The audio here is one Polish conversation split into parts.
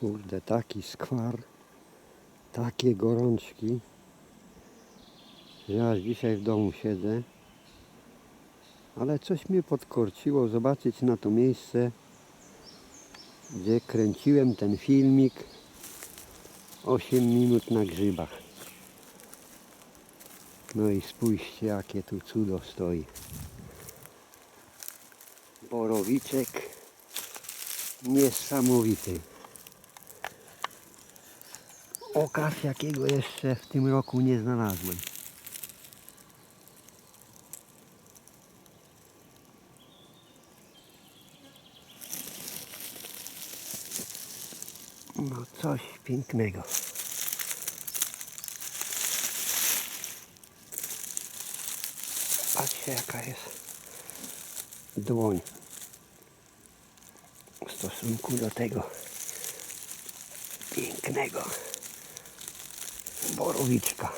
Kurde, taki skwar, takie gorączki, ja dzisiaj w domu siedzę. Ale coś mnie podkorciło zobaczyć na to miejsce, gdzie kręciłem ten filmik 8 minut na grzybach. No i spójrzcie, jakie tu cudo stoi. Borowiczek niesamowity. Okaż jakiego jeszcze w tym roku nie znalazłem. No coś pięknego. Patrzcie jaka jest dłoń w stosunku do tego pięknego borowiczka.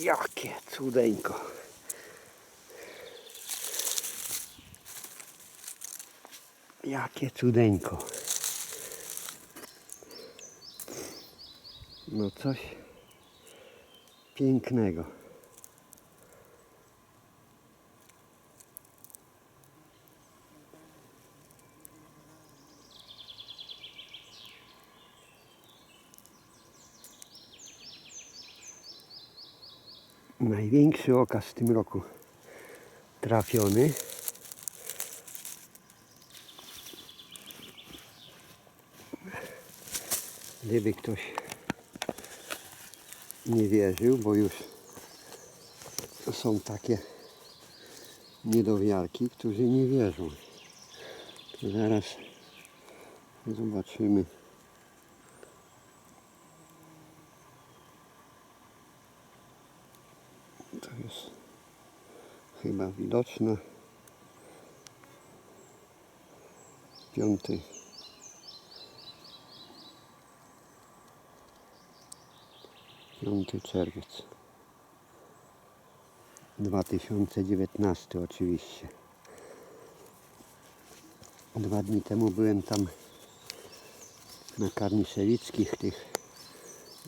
Jakie cudeńko. Jakie cudeńko. No coś pięknego. Największy okaz w tym roku trafiony. Gdyby ktoś nie wierzył, bo już są takie niedowiarki, którzy nie wierzą. To zaraz zobaczymy. Chyba widoczne. Piąty. Piąty czerwiec. 2019 oczywiście. Dwa dni temu byłem tam na Karniszewickich tych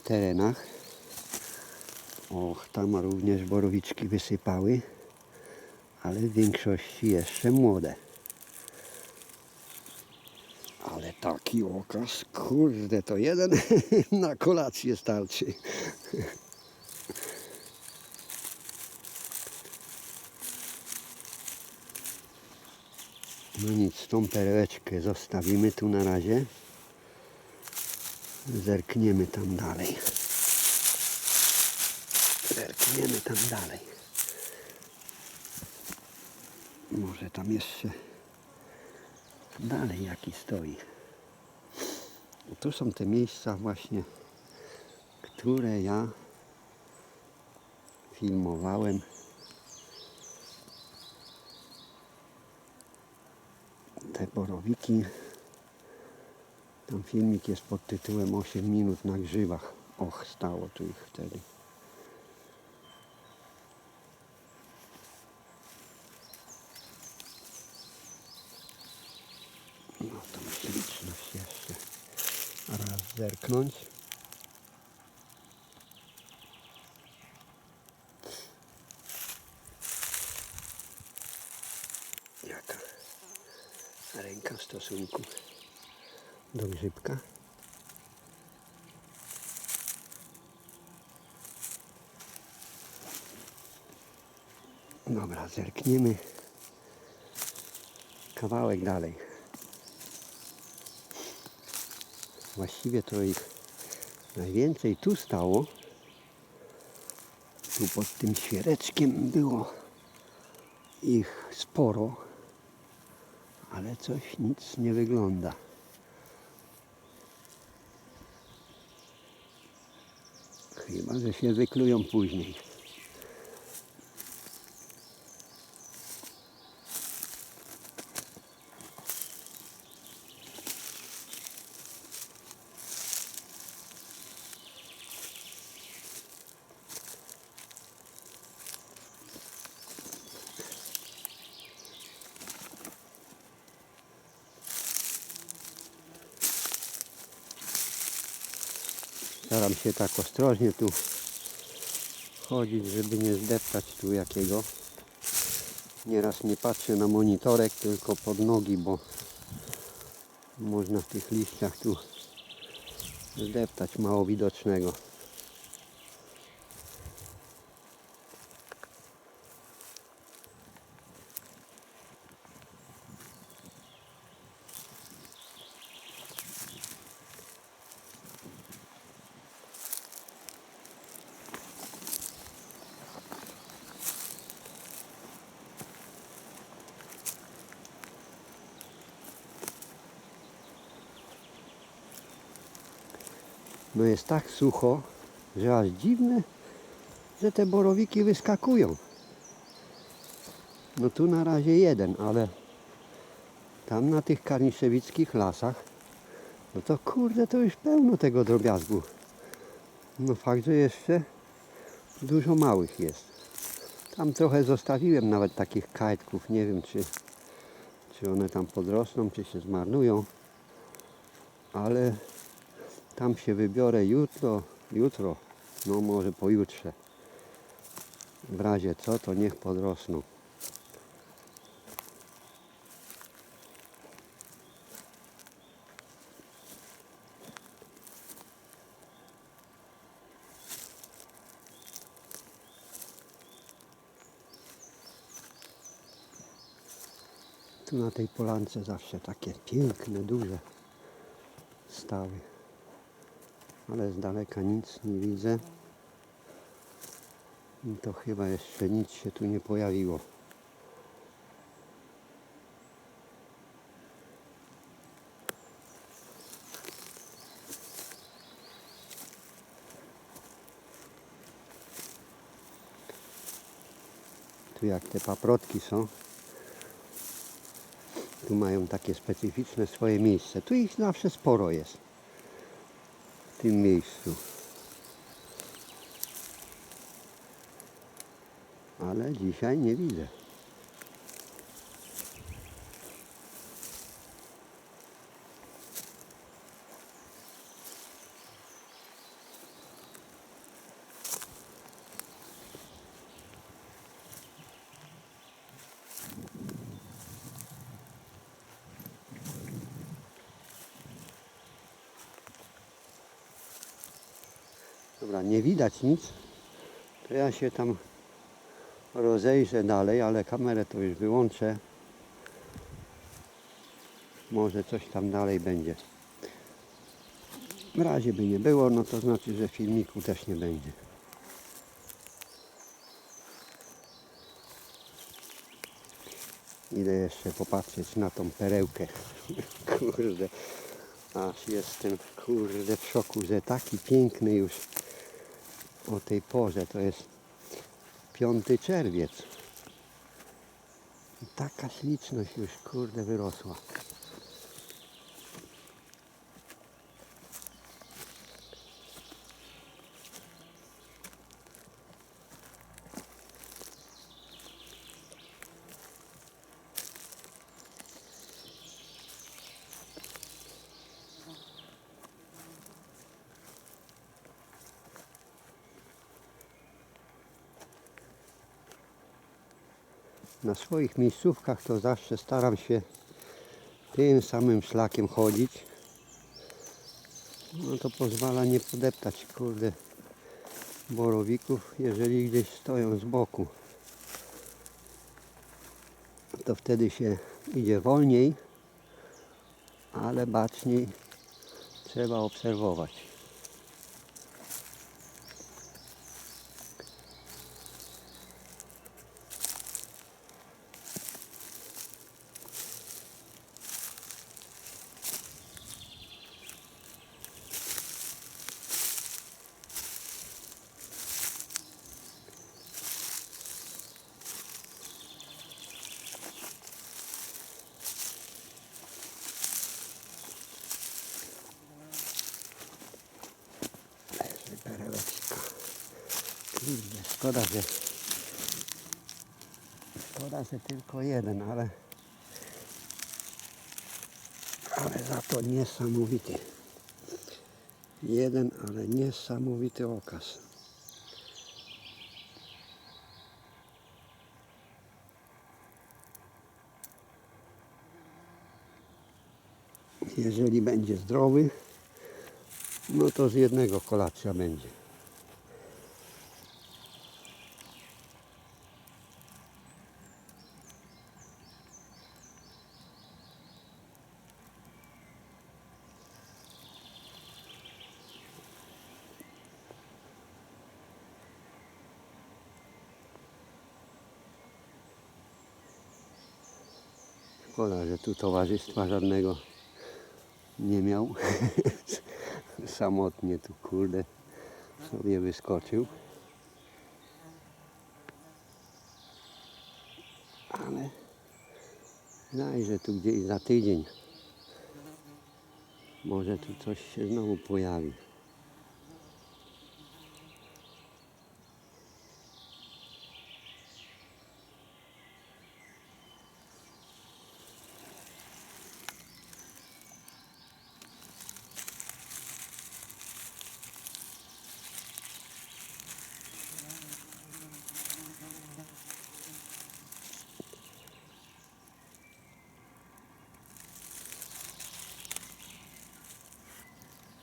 terenach. Och, tam również borowiczki wysypały, ale w większości jeszcze młode. Ale taki okaz, kurde, to jeden na kolację starczy. No nic, tą perełeczkę zostawimy tu na razie. Zerkniemy tam dalej. Zerkniemy tam dalej. Może tam jeszcze dalej jaki stoi. Tu są te miejsca właśnie, które ja filmowałem. Te borowiki. Tam filmik jest pod tytułem 8 minut na grzybach. Och, stało tu ich wtedy. No tą śliczność jeszcze zerknąć. Jaka ręka w stosunku do grzybka. Dobra, zerkniemy kawałek dalej. Właściwie to ich najwięcej tu stało. Tu pod tym świereczkiem było ich sporo, ale coś nic nie wygląda. Chyba, że się wyklują później. Staram się tak ostrożnie tu chodzić, żeby nie zdeptać tu jakiego. Nieraz nie patrzę na monitorek, tylko pod nogi, bo można w tych liściach tu zdeptać mało widocznego. No jest tak sucho, że aż dziwne, że te borowiki wyskakują. No tu na razie jeden, ale tam na tych karniszewickich lasach, no to kurde, to już pełno tego drobiazgu. No fakt, że jeszcze dużo małych jest. Tam trochę zostawiłem nawet takich kajtków, nie wiem czy, czy one tam podrosną, czy się zmarnują, ale tam się wybiorę jutro, jutro, no może pojutrze. W razie co, to niech podrosną. Tu na tej polance zawsze takie piękne, duże stały ale z daleka nic nie widzę. I to chyba jeszcze nic się tu nie pojawiło. Tu jak te paprotki są, tu mają takie specyficzne swoje miejsce. Tu ich zawsze sporo jest tym miejscu. Ale dzisiaj nie widzę. Dobra, nie widać nic. To ja się tam rozejrzę dalej, ale kamerę to już wyłączę. Może coś tam dalej będzie. W razie by nie było, no to znaczy, że filmiku też nie będzie. Idę jeszcze popatrzeć na tą perełkę. Kurde, aż jestem kurde w szoku, że taki piękny już o tej porze. To jest 5 czerwiec. Taka śliczność już kurde wyrosła. Na swoich miejscówkach to zawsze staram się tym samym szlakiem chodzić. No to pozwala nie podeptać kurde borowików, jeżeli gdzieś stoją z boku. To wtedy się idzie wolniej, ale baczniej trzeba obserwować. Szkoda, że szkoda, że tylko jeden, ale ale za to niesamowity. Jeden, ale niesamowity okaz. Jeżeli będzie zdrowy, no to z jednego kolacja będzie. Szkoda, że tu towarzystwa żadnego nie miał. Samotnie tu kurde sobie wyskoczył. Ale zajrzę tu gdzieś za tydzień. Może tu coś się znowu pojawi.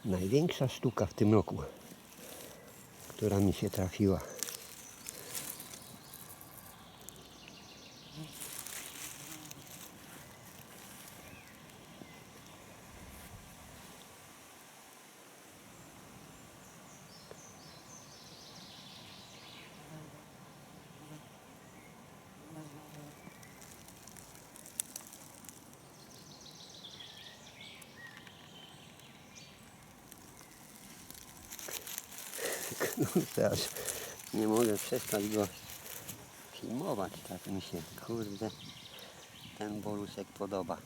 Największa sztuka w tym roku, która mi się trafiła. No teraz nie mogę przestać go filmować, tak mi się kurde ten bolusek podoba.